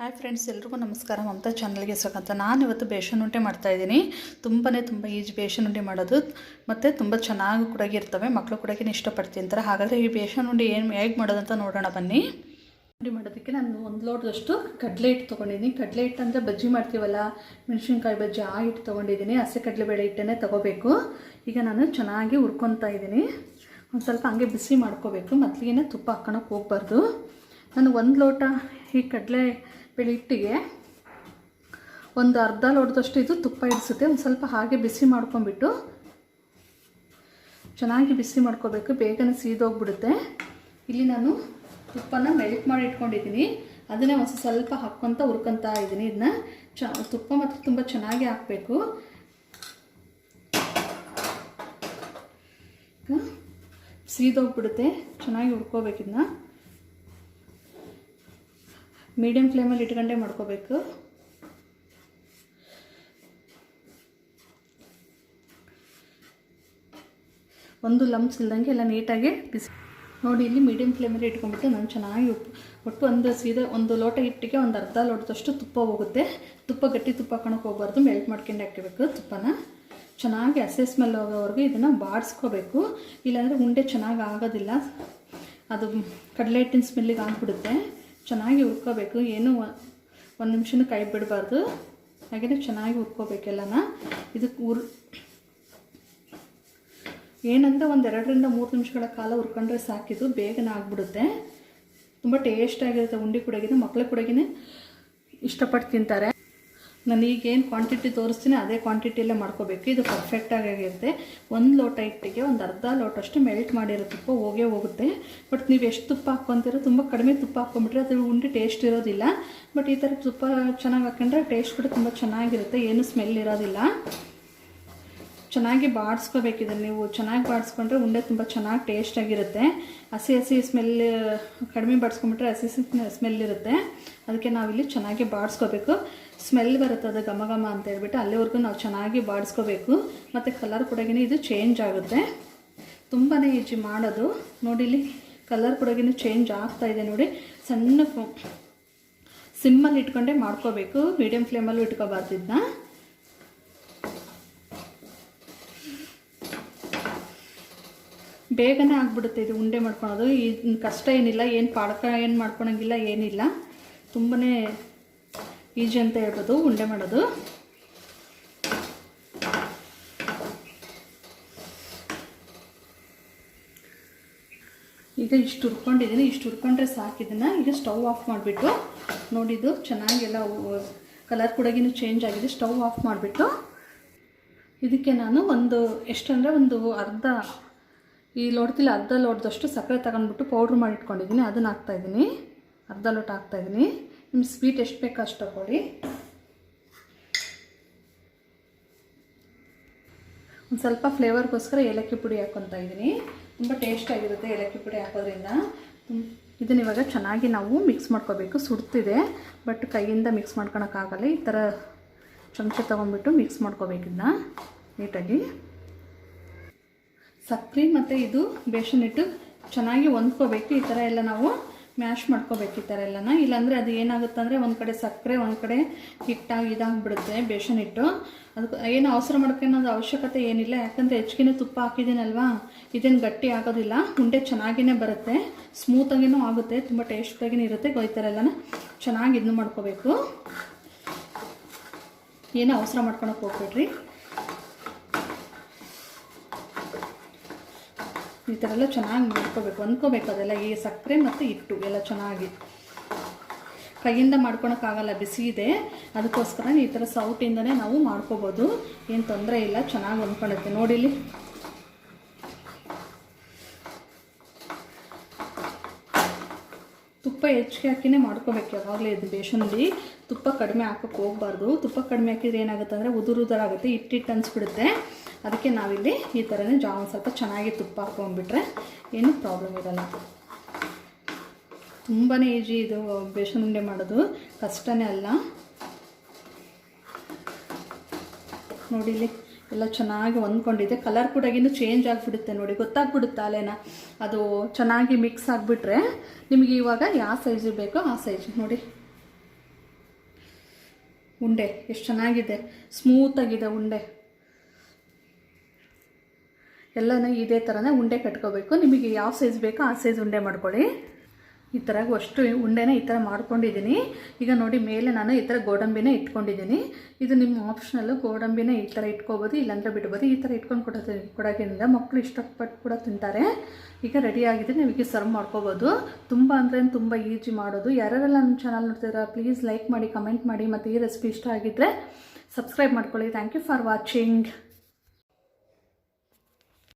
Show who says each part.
Speaker 1: Hi friends ಎಲ್ರಿಗೂ ನಮಸ್ಕಾರ. ಮಮತಾ ಚಾನಲ್ಗೆ ಸ್ವಾಗತ. ನಾನು ಇವತ್ತು ಬೇಸನ್ ಉಂಡೆ ಮಾಡ್ತಾಯಿದ್ದೀನಿ ತುಂಬಾ ತುಂಬ ಈಜಿ ಬೇಸನ್ ಉಂಡೆ ಮಾಡೋದು. ಮತ್ತು ತುಂಬ ಚೆನ್ನಾಗಿ ಕೂಡ ಇರ್ತವೆ. ಮಕ್ಕಳು ಕೂಡ ಇಷ್ಟಪಡ್ತೀನಿ ತಿಂತಾರೆ ಹಾಗಾದರೆ ಈ ಬೇಸನ್ ಉಂಡೆ ಏನು, ಹೇಗೆ ಮಾಡೋದಂತ ನೋಡೋಣ ಬನ್ನಿ. ಉಂಡೆ ಮಾಡೋದಕ್ಕೆ ನಾನು ಒಂದು ಲೋಟದಷ್ಟು ಕಡಲೆ ಹಿಟ್ಟು ತೊಗೊಂಡಿದ್ದೀನಿ. ಕಡಲೆ ಹಿಟ್ಟು ಅಂದರೆ ಬಜ್ಜಿ ಮಾಡ್ತೀವಲ್ಲ, ಮೆಣಸಿನ್ಕಾಯಿ ಬಜ್ಜಿ ಆ ಹಿಟ್ಟು ತೊಗೊಂಡಿದ್ದೀನಿ. ಹಸಿ ಕಡಲೆಬೇಳೆ ಹಿಟ್ಟನ್ನೇ ತೊಗೋಬೇಕು. ಈಗ ನಾನು ಚೆನ್ನಾಗಿ ಹುರ್ಕೊತಾ ಇದ್ದೀನಿ. ಒಂದು ಸ್ವಲ್ಪ ಹಂಗೆ ಬಿಸಿ ಮಾಡ್ಕೋಬೇಕು. ಮೊದಲಿಗೆ ತುಪ್ಪ ಹಾಕ್ಕೊಳಕ್ಕೆ ಹೋಗ್ಬಾರ್ದು. ನಾನು ಒಂದು ಲೋಟ ಈ ಕಡಲೆ ಬೇಳೆ ಹಿಟ್ಟಿಗೆ ಒಂದು ಅರ್ಧ ಲೋಟದಷ್ಟು ಇದು ತುಪ್ಪ ಇಡಿಸುತ್ತೆ. ಒಂದು ಸ್ವಲ್ಪ ಹಾಗೆ ಬಿಸಿ ಮಾಡ್ಕೊಂಬಿಟ್ಟು ಚೆನ್ನಾಗಿ ಬಿಸಿ ಮಾಡ್ಕೋಬೇಕು. ಬೇಗನೆ ಸೀದೋಗ್ಬಿಡುತ್ತೆ. ಇಲ್ಲಿ ನಾನು ತುಪ್ಪನ ಮೆಲ್ಟ್ ಮಾಡಿ ಇಟ್ಕೊಂಡಿದ್ದೀನಿ. ಅದನ್ನೇ ಒಂದು ಸ್ವಲ್ಪ ಹಾಕ್ಕೊತ ಹುರ್ಕೊತಾ ಇದ್ದೀನಿ ಇದನ್ನ. ಚ, ತುಪ್ಪ ಮಾತ್ರ ತುಂಬ ಚೆನ್ನಾಗಿ ಹಾಕಬೇಕು. ಸೀದೋಗ್ಬಿಡುತ್ತೆ. ಚೆನ್ನಾಗಿ ಹುರ್ಕೋಬೇಕು ಇದನ್ನ. ಮೀಡಿಯಮ್ ಫ್ಲೇಮಲ್ಲಿ ಇಟ್ಕೊಂಡೆ ಮಾಡ್ಕೋಬೇಕು. ಒಂದು ಲಂಪ್ಸ್ ಇಲ್ದಂಗೆ ಎಲ್ಲ ನೀಟಾಗಿ ಬಿಸಿ ನೋಡಿ ಇಲ್ಲಿ ಮೀಡಿಯಮ್ ಫ್ಲೇಮಲ್ಲಿ ಇಟ್ಕೊಂಡ್ಬಿಟ್ಟು ನಾನು ಚೆನ್ನಾಗಿ ಉಪ್ಪು ಒಟ್ಟು ಒಂದು ಸೀದಾ ಒಂದು ಲೋಟ ಹಿಟ್ಟಿಗೆ ಒಂದು ಅರ್ಧ ಲೋಟದಷ್ಟು ತುಪ್ಪ ಹೋಗುತ್ತೆ. ತುಪ್ಪ ಗಟ್ಟಿ ತುಪ್ಪ ಹಾಕೊಳಕ್ಕೆ ಹೋಗ್ಬಾರ್ದು ಮೆಲ್ಟ್ ಮಾಡ್ಕೊಂಡು ಹಾಕಬೇಕು ತುಪ್ಪನ. ಚೆನ್ನಾಗಿ ಹಸೆ ಸ್ಮೆಲ್ ಹೋಗೋವರೆಗೂ ಇದನ್ನು ಬಾಡಿಸ್ಕೋಬೇಕು ಇಲ್ಲಾಂದರೆ ಉಂಡೆ ಚೆನ್ನಾಗಿ ಆಗೋದಿಲ್ಲ. ಅದು ಕಡಲೆ ಹಿಟ್ಟಿನ ಸ್ಮೆಲ್ಲಿಗೆ ಆಗಿಬಿಡುತ್ತೆ. ಚೆನ್ನಾಗಿ ಹುರ್ಕೋಬೇಕು. ಏನು ಒಂದು ನಿಮಿಷನೂ ಕೈ ಬಿಡಬಾರ್ದು. ಹಾಗೆಯೇ ಚೆನ್ನಾಗಿ ಹುರ್ಕೋಬೇಕೆಲ್ಲನ ಇದಕ್ಕೆ ಉರ್ ಏನಂದರೆ ಒಂದು ಎರಡರಿಂದ ಮೂರು ನಿಮಿಷಗಳ ಕಾಲ ಹುರ್ಕೊಂಡ್ರೆ ಸಾಕಿದು ಬೇಗನೆ ಆಗಿಬಿಡುತ್ತೆ. ತುಂಬ ಟೇಸ್ಟಾಗಿರುತ್ತೆ. ಉಂಡಿ ಕೂಡಗಿನ, ಮಕ್ಳು ಕೂಡಗಿನೇ ಇಷ್ಟಪಟ್ಟು ತಿಂತಾರೆ. ನಾನು ಈಗೇನು ಕ್ವಾಂಟಿಟಿ ತೋರಿಸ್ತೀನಿ ಅದೇ ಕ್ವಾಂಟಿಟಿಯಲ್ಲೇ ಮಾಡ್ಕೋಬೇಕು. ಇದು ಪರ್ಫೆಕ್ಟಾಗಿರುತ್ತೆ ಒಂದು ಲೋಟ ಇಟ್ಟಿಗೆ ಒಂದು ಅರ್ಧ ಲೋಟಷ್ಟು ಮೆಲ್ಟ್ ಮಾಡಿರೋ ತುಪ್ಪ ಹೋಗೇ ಹೋಗುತ್ತೆ. ಬಟ್ ನೀವು ಎಷ್ಟು ತುಪ್ಪ ಹಾಕ್ಕೊತೀರೋ ತುಂಬ ಕಡಿಮೆ ತುಪ್ಪ ಹಾಕ್ಕೊಂಬಿಟ್ರೆ ಅದು ಉಂಡೆ ಟೇಸ್ಟ್ ಇರೋದಿಲ್ಲ. ಬಟ್ ಈ ಥರ ತುಪ್ಪ ಚೆನ್ನಾಗಿ ಹಾಕೊಂಡ್ರೆ ಟೇಸ್ಟ್ ಕೂಡ ತುಂಬ ಚೆನ್ನಾಗಿರುತ್ತೆ. ಏನು ಸ್ಮೆಲ್ ಇರೋದಿಲ್ಲ. ಚೆನ್ನಾಗಿ ಬಾಡಿಸ್ಕೋಬೇಕು ಇದನ್ನು ನೀವು. ಚೆನ್ನಾಗಿ ಬಾಡಿಸ್ಕೊಂಡ್ರೆ ಉಂಡೆ ತುಂಬ ಚೆನ್ನಾಗಿ ಟೇಸ್ಟಾಗಿರುತ್ತೆ ಹಸಿ ಹಸಿ ಸ್ಮೆಲ್ ಕಡಿಮೆ ಬಾಡಿಸ್ಕೊಂಬಿಟ್ರೆ ಹಸಿ ಹಸಿ ಸ್ಮೆಲ್ ಇರುತ್ತೆ. ಅದಕ್ಕೆ ನಾವಿಲ್ಲಿ ಚೆನ್ನಾಗಿ ಬಾಡಿಸ್ಕೋಬೇಕು. ಸ್ಮೆಲ್ ಬರುತ್ತೆ ಅದು ಘಮ ಘಮ ಅಂತ ಹೇಳ್ಬಿಟ್ಟು ಅಲ್ಲಿವರೆಗೂ ನಾವು ಚೆನ್ನಾಗಿ ಬಾಡಿಸ್ಕೋಬೇಕು. ಮತ್ತು ಕಲರ್ ಕೂಡಗಿನೇ ಇದು ಚೇಂಜ್ ಆಗುತ್ತೆ. ತುಂಬಾ ಈಜಿ ಮಾಡೋದು. ನೋಡಿ ಇಲ್ಲಿ ಕಲರ್ ಕೊಡಗಿನ ಚೇಂಜ್ ಆಗ್ತಾ ಇದೆ ನೋಡಿ. ಸಣ್ಣ ಸಿಮ್ಮಲ್ಲಿ ಇಟ್ಕೊಂಡೆ ಮಾಡ್ಕೋಬೇಕು. ಮೀಡಿಯಂ ಫ್ಲೇಮಲ್ಲೂ ಇಟ್ಕೋಬಾರ್ದು ಇದನ್ನ ಬೇಗನೆ ಆಗಿಬಿಡುತ್ತೆ ಇದು ಉಂಡೆ ಮಾಡ್ಕೊಳೋದು. ಈ ಕಷ್ಟ ಏನಿಲ್ಲ, ಏನು ಪಾಡಕ ಏನು ಮಾಡ್ಕೊಳಂಗಿಲ್ಲ, ಏನಿಲ್ಲ. ತುಂಬಾ ಈಜಿ ಅಂತ ಹೇಳ್ಬೋದು ಉಂಡೆ ಮಾಡೋದು. ಈಗ ಇಷ್ಟು ಹುರ್ಕೊಂಡಿದ್ದೀನಿ. ಇಷ್ಟು ಹುರ್ಕೊಂಡ್ರೆ ಸಾಕಿದನ್ನು ಈಗ ಸ್ಟವ್ ಆಫ್ ಮಾಡಿಬಿಟ್ಟು ನೋಡಿದ್ದು ಚೆನ್ನಾಗೆಲ್ಲ ಕಲರ್ ಕೂಡಗಿನೂ ಚೇಂಜ್ ಆಗಿದೆ. ಸ್ಟವ್ ಆಫ್ ಮಾಡಿಬಿಟ್ಟು ಇದಕ್ಕೆ ನಾನು ಒಂದು ಎಷ್ಟಂದರೆ ಒಂದು ಅರ್ಧ ಈ ಲೋಟದಲ್ಲಿ ಅರ್ಧ ಲೋಟದಷ್ಟು ಸಕ್ಕರೆ ತಗೊಂಡ್ಬಿಟ್ಟು ಪೌಡ್ರ್ ಮಾಡಿ ಇಟ್ಕೊಂಡಿದ್ದೀನಿ. ಅದನ್ನು ಹಾಕ್ತಾಯಿದ್ದೀನಿ ಅರ್ಧ ಲೋಟ ಹಾಕ್ತಾಯಿದ್ದೀನಿ ನಿಮ್ಮ ಸ್ವೀಟ್ ಎಷ್ಟು ಬೇಕೋ ಅಷ್ಟು ತಗೊಳ್ಳಿ. ಒಂದು ಸ್ವಲ್ಪ ಫ್ಲೇವರ್ಗೋಸ್ಕರ ಏಲಕ್ಕಿ ಪುಡಿ ಹಾಕ್ಕೊತಾ ಇದ್ದೀನಿ. ತುಂಬ ಟೇಸ್ಟಾಗಿರುತ್ತೆ ಏಲಕ್ಕಿ ಪುಡಿ ಹಾಕೋದ್ರಿಂದ. ಇದನ್ನ ಇವಾಗ ಚೆನ್ನಾಗಿ ನಾವು ಮಿಕ್ಸ್ ಮಾಡ್ಕೋಬೇಕು. ಸುಡ್ತಿದೆ ಬಟ್ ಕೈಯಿಂದ ಮಿಕ್ಸ್ ಮಾಡ್ಕೊಳಕ್ಕಾಗಲ್ಲ. ಈ ಥರ ಚಮಚ ತೊಗೊಂಡ್ಬಿಟ್ಟು ಮಿಕ್ಸ್ ಮಾಡ್ಕೋಬೇಕಿದ್ದ ನೀಟಾಗಿ. ಸಕ್ಕರೆ ಮತ್ತು ಇದು ಬೇಸನ್ ಇಟ್ಟು ಚೆನ್ನಾಗಿ ಹೊಂದ್ಕೋಬೇಕು. ಈ ಥರ ಎಲ್ಲ ನಾವು ಮ್ಯಾಶ್ ಮಾಡ್ಕೋಬೇಕು ಈ ಥರ ಎಲ್ಲನ. ಇಲ್ಲಾಂದರೆ ಅದು ಏನಾಗುತ್ತೆ ಅಂದರೆ ಒಂದು ಕಡೆ ಸಕ್ಕರೆ ಒಂದು ಕಡೆ ಹಿಟ್ಟಾಗಿ ಇದಾಗಿಬಿಡುತ್ತೆ ಬೇಸನ್ ಹಿಟ್ಟು ಅದಕ್ಕೆ ಏನು ಅವಸರ ಮಾಡ್ಕೊಳ್ಳೋದು ಅವಶ್ಯಕತೆ ಏನಿಲ್ಲ. ಯಾಕಂದರೆ ಹೆಚ್ಚಿಗೆ ತುಪ್ಪ ಹಾಕಿದ್ದೀನಲ್ವಾ? ಇದೇನು ಗಟ್ಟಿ ಆಗೋದಿಲ್ಲ. ಉಂಡೆ ಚೆನ್ನಾಗಿಯೇ ಬರುತ್ತೆ. ಸ್ಮೂತಾಗಿಯೂ ಆಗುತ್ತೆ. ತುಂಬ ಟೇಸ್ಟಾಗಿನೂ ಇರುತ್ತೆ. ಈ ಥರ ಎಲ್ಲನ ಚೆನ್ನಾಗಿ ಇದನ್ನು ಮಾಡ್ಕೋಬೇಕು. ಏನು ಅವಸರ ಮಾಡ್ಕೊಳಕ್ಕೆ ಹೋಗ್ಬೇಡ್ರಿ. ಈ ಥರ ಎಲ್ಲ ಚೆನ್ನಾಗಿ ಮಾಡ್ಕೋಬೇಕು ಹೊಂದ್ಕೋಬೇಕು ಅದೆಲ್ಲ ಈ ಸಕ್ಕರೆ ಮತ್ತು ಹಿಟ್ಟು ಎಲ್ಲ ಚೆನ್ನಾಗಿ. ಕೈಯಿಂದ ಮಾಡ್ಕೊಳಕ್ಕಾಗಲ್ಲ ಬಿಸಿ ಇದೆ. ಅದಕ್ಕೋಸ್ಕರ ಈ ಥರ ಸೌಟಿಂದನೇ ನಾವು ಮಾಡ್ಕೋಬೋದು. ಏನು ತೊಂದರೆ ಇಲ್ಲ, ಚೆನ್ನಾಗಿ ಹೊಂದ್ಕೊಳ್ಳುತ್ತೆ ನೋಡಿಲಿ ತುಪ್ಪ ಹೆಚ್ಚಿಗೆ ಹಾಕಿನೇ ಮಾಡ್ಕೋಬೇಕು ಯಾವಾಗಲೇ ಇದು ಬೇಸನ್ಲಿ ತುಪ್ಪ ಕಡಿಮೆ ಹಾಕೋಕ್ಕೆ ಹೋಗ್ಬಾರ್ದು. ತುಪ್ಪ ಕಡಿಮೆ ಹಾಕಿದ್ರೆ ಏನಾಗುತ್ತೆ ಅಂದರೆ ಉದುರು ಉದುರಾಗುತ್ತೆ ಹಿಟ್ಟಿಟ್ಟು ಅನ್ಸ್ಬಿಡುತ್ತೆ. ಅದಕ್ಕೆ ನಾವಿಲ್ಲಿ ಈ ಥರನೇ ಜಾ ಸ್ವಲ್ಪ ಚೆನ್ನಾಗಿ ತುಪ್ಪ ಹಾಕೊಂಡ್ಬಿಟ್ರೆ ಏನೂ ಪ್ರಾಬ್ಲಮ್ ಇರಲ್ಲ. ತುಂಬಾ ಈಜಿ ಇದು ಬೇಸನ್ ಉಂಡೆ ಮಾಡೋದು. ಕಷ್ಟನೇ ಅಲ್ಲ. ನೋಡಿ ಇಲ್ಲಿ ಎಲ್ಲ ಚೆನ್ನಾಗಿ ಹೊಂದ್ಕೊಂಡಿದೆ. ಕಲರ್ ಕೂಡ ಇನ್ನೂ ಚೇಂಜ್ ಆಗಿಬಿಡುತ್ತೆ ನೋಡಿ. ಗೊತ್ತಾಗ್ಬಿಡುತ್ತೆ ಅಲ್ಲೇನ? ಅದು ಚೆನ್ನಾಗಿ ಮಿಕ್ಸ್ ಆಗಿಬಿಟ್ರೆ ನಿಮಗೆ ಇವಾಗ ಯಾವ ಸೈಜ್ ಬೇಕೋ ಆ ಸೈಜ್ ನೋಡಿ. ಉಂಡೆ, ಎಷ್ಟು ಚೆನ್ನಾಗಿದೆ. ಸ್ಮೂತಾಗಿದೆ ಉಂಡೆ. ಎಲ್ಲನೂ ಇದೇ ಥರನೇ ಉಂಡೆ ಕಟ್ಕೋಬೇಕು. ನಿಮಗೆ ಯಾವ ಸೈಜ್ ಬೇಕೋ ಆ ಸೈಜ್ ಉಂಡೆ ಮಾಡ್ಕೊಳ್ಳಿ. ಈ ಥರ ಅಷ್ಟು ಉಂಡೆನ ಈ ಥರ ಮಾಡ್ಕೊಂಡಿದ್ದೀನಿ. ಈಗ ನೋಡಿ ಮೇಲೆ ನಾನು ಈ ಥರ ಗೋಡಂಬಿನೇ ಇಟ್ಕೊಂಡಿದ್ದೀನಿ. ಇದು ನಿಮ್ಮ ಆಪ್ಷನಲ್ಲು ಗೋಡಂಬಿನೇ ಈ ಥರ ಇಟ್ಕೋಬೋದು, ಇಲ್ಲಾಂದರೆ ಬಿಡ್ಬೋದು. ಈ ಥರ ಇಟ್ಕೊಂಡು ಕೊಡೋದು ಕೊಡೋದ್ರಿಂದ ಮಕ್ಕಳು ಇಷ್ಟಪಟ್ಟು ಕೂಡ ತಿಂತಾರೆ. ಈಗ ರೆಡಿ ಆಗಿದೆ ನಿಮಗೆ ಸರ್ವ್ ಮಾಡ್ಕೋಬೋದು. ತುಂಬ ಅಂದರೆ ತುಂಬ ಈಜಿ ಮಾಡೋದು. ಯಾರ್ಯಾರೆಲ್ಲ ನಮ್ಮ ಚಾನಲ್ ನೋಡ್ತಿದ್ದೀರಾ ಪ್ಲೀಸ್ ಲೈಕ್ ಮಾಡಿ ಕಮೆಂಟ್ ಮಾಡಿ. ಮತ್ತು ಈ ರೆಸಿಪಿ ಇಷ್ಟ ಆಗಿದ್ದರೆ ಸಬ್ಸ್ಕ್ರೈಬ್ ಮಾಡ್ಕೊಳ್ಳಿ. Thank you for watching